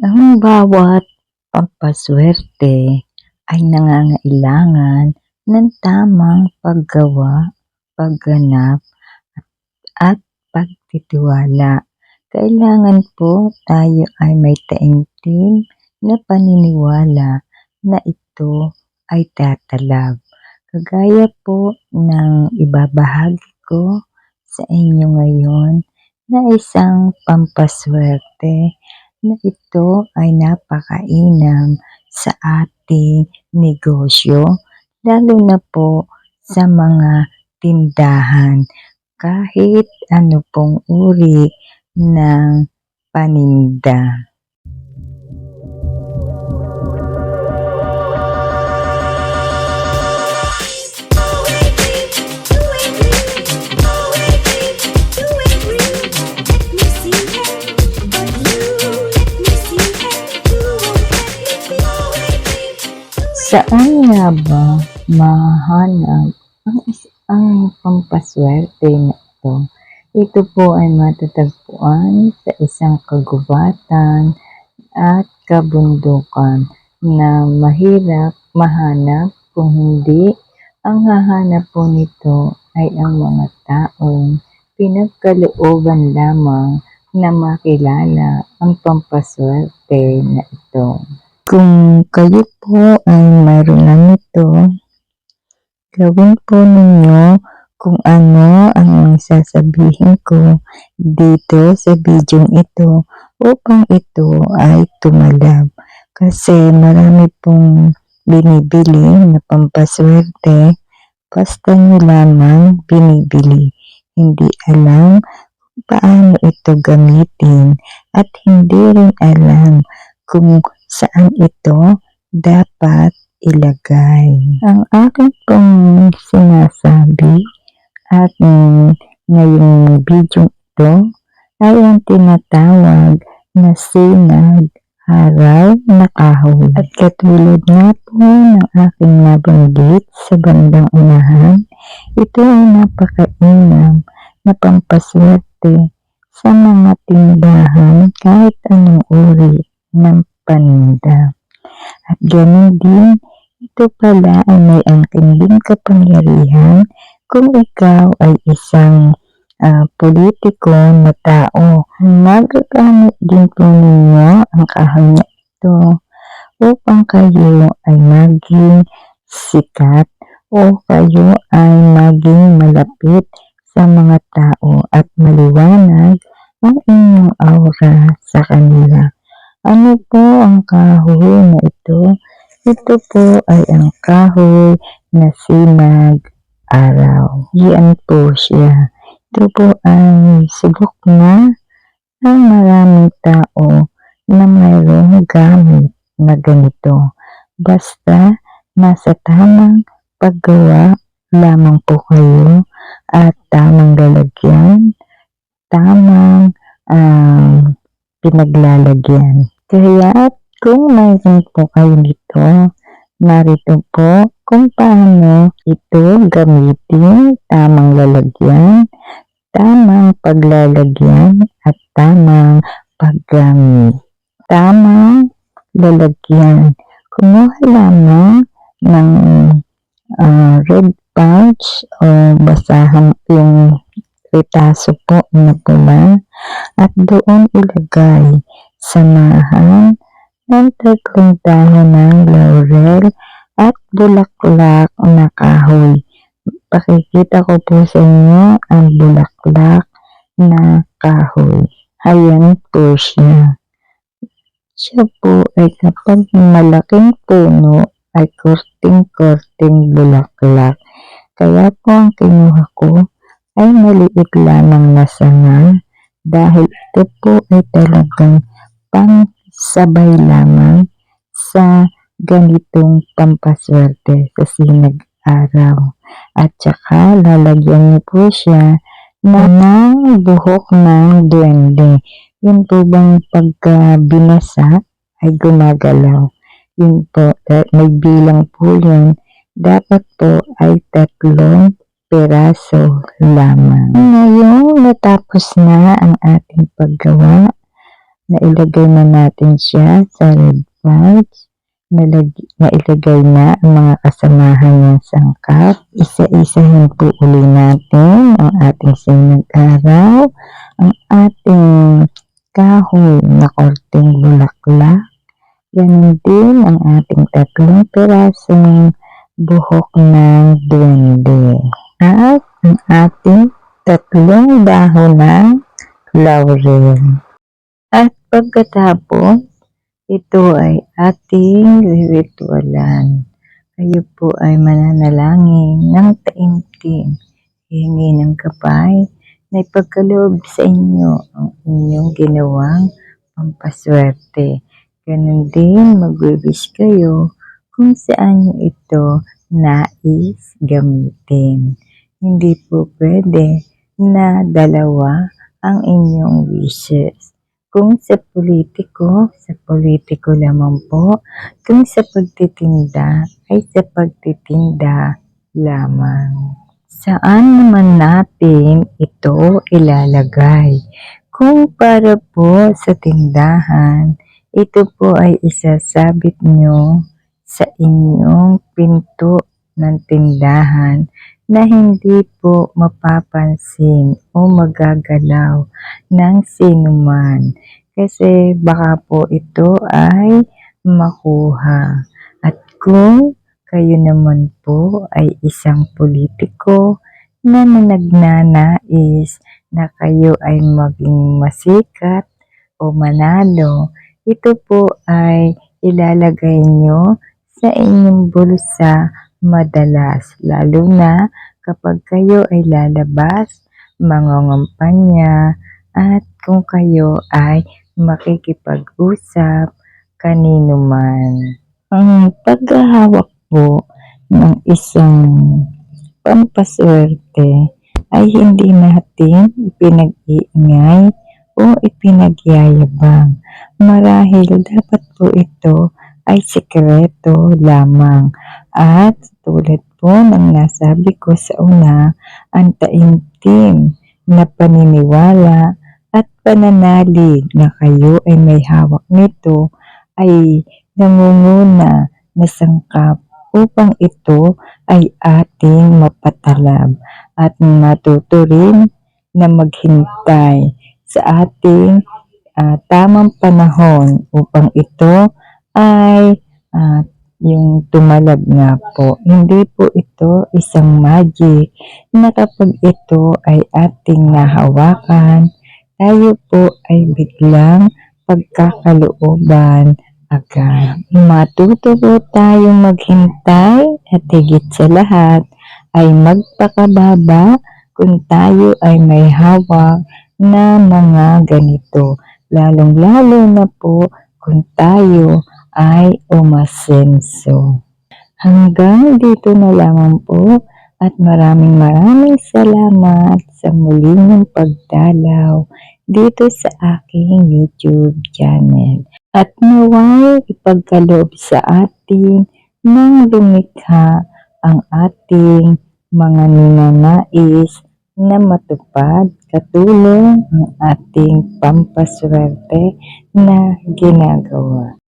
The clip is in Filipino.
Ang bawat pampaswerte ay nangangailangan ng tamang paggawa, pagganap, at pagtitiwala. Kailangan po tayo ay may taimtim na paniniwala na ito ay tatalab. Kagaya po ng ibabahagi ko sa inyo ngayon na isang pampaswerte na ito ay napakainam sa ating negosyo, lalo na po sa mga tindahan. Kahit ano pong uri ng paninda. Saan nga ba mahanap ang, ang pampaswerte na ito? Ito po ay matatagpuan sa isang kagubatan at kabundukan na mahirap mahanap kung hindi ang hahanap po nito ay ang mga taong pinagkalooban lamang na makilala ang pampaswerte na ito. Kung kayo po ay mayroon na nito, gawin po ninyo kung ano ang sasabihin ko dito sa video ito upang ito ay tumalab. Kasi marami pong binibili na pampaswerte basta nyo lamang binibili. Hindi alam paano ito gamitin at hindi rin alam kung saan ito dapat ilagay. Ang aking pong sinasabi at ngayong video ito ay ang tinatawag na sinag araw na kahoy. At katulad nga po ng aking nabanggit sa bandang unahan, ito ay napakainam na pampaswerte sa mga tindahan kahit anong uri ng paninda. At ganoon din, ito pala ay may angking din kapangyarihan kung ikaw ay isang ah, politiko na tao. Magagamit din po ninyo ang kahoy na ito upang kayo ay maging sikat o kayo ay maging malapit sa mga tao at maliwanag ang inyong aura sa kanila. Ano po ang kahoy na ito? Ito po ay ang kahoy na sinag araw. Yan po siya. Ito po ay subok na ng maraming tao na mayroong gamit na ganito. Basta nasa tamang paggawa lamang po kayo at tamang lalagyan, tamang um, pinaglalagyan. Kaya kung mayroon po kayo dito, narito po kung paano ito gamitin, tamang lalagyan, tamang paglalagyan, at tamang paggamit. Tamang lalagyan. Kumuha lamang ng ah, red pouch o basahan yung ritaso po na pula at doon ilagay samahan ng tatlong dahon ng laurel at bulaklak na kahoy. Pakikita ko po sa inyo ang bulaklak na kahoy. Ayan po siya. Siya po ay kapag malaking puno ay korting-korting bulaklak. Kaya po ang kinuha ko ay maliit lamang na sanga dahil ito po ay talagang pang sabay lamang sa ganitong pampaswerte sa sinag araw. At saka lalagyan niyo po siya na ng buhok ng duwende. Yun po bang pagka binasa ay gumagalaw. Yun po, eh, may bilang po yun. Dapat po ay tatlong peraso lamang. Ngayon, natapos na ang ating paggawa nailagay na natin siya sa red fudge. Nalag, nailagay na ang mga kasamahan ng sangkap. Isa-isahin po uli natin ang ating sinag araw, ang ating kahoy na korteng bulaklak. Ganon din ang ating tatlong pirasong buhok ng duwende. At ang ating tatlong dahon ng laurel. At pagkatapos, ito ay ating ritualan. Kayo po ay mananalangin ng taimtim. Hingi ng kapay na ipagkaloob sa inyo ang inyong ginawang pampaswerte. Ganon din mag-wish kayo kung saan nyo ito nais gamitin. Hindi po pwede na dalawa ang inyong wishes. Kung sa politiko, sa politiko lamang po. Kung sa pagtitinda, ay sa pagtitinda lamang. Saan naman natin ito ilalagay? Kung para po sa tindahan, ito po ay isasabit nyo sa inyong pinto ng tindahan na hindi po mapapansin o magagalaw ng sinuman kasi baka po ito ay makuha. At kung kayo naman po ay isang politiko na nagnanais na kayo ay maging masikat o manalo, ito po ay ilalagay nyo sa inyong bulsa madalas, lalo na kapag kayo ay lalabas, mangangampanya, at kung kayo ay makikipag-usap kanino man. Ang paghahawak po ng isang pampaswerte ay hindi natin ipinag-iingay o ipinagyayabang. Marahil dapat po ito ay sikreto lamang. At tulad po ng nasabi ko sa una, ang taimtim na paniniwala at pananalig na kayo ay may hawak nito ay nangunguna na sangkap upang ito ay ating mapatalab at matuto rin na maghintay sa ating ah, tamang panahon upang ito ay ah, yung tumalab nga po. Hindi po ito isang magic na kapag ito ay ating nahawakan, tayo po ay biglang pagkakalooban agad. Matuto po tayong maghintay at higit sa lahat ay magpakababa kung tayo ay may hawak na mga ganito. Lalong-lalo na po kung tayo ay umasenso. Hanggang dito na lamang po at maraming maraming salamat sa muli ng pagdalaw dito sa aking YouTube channel. At naway ipagkaloob sa atin ng lumikha ang ating mga ninanais na matupad katulong ang ating pampaswerte na ginagawa.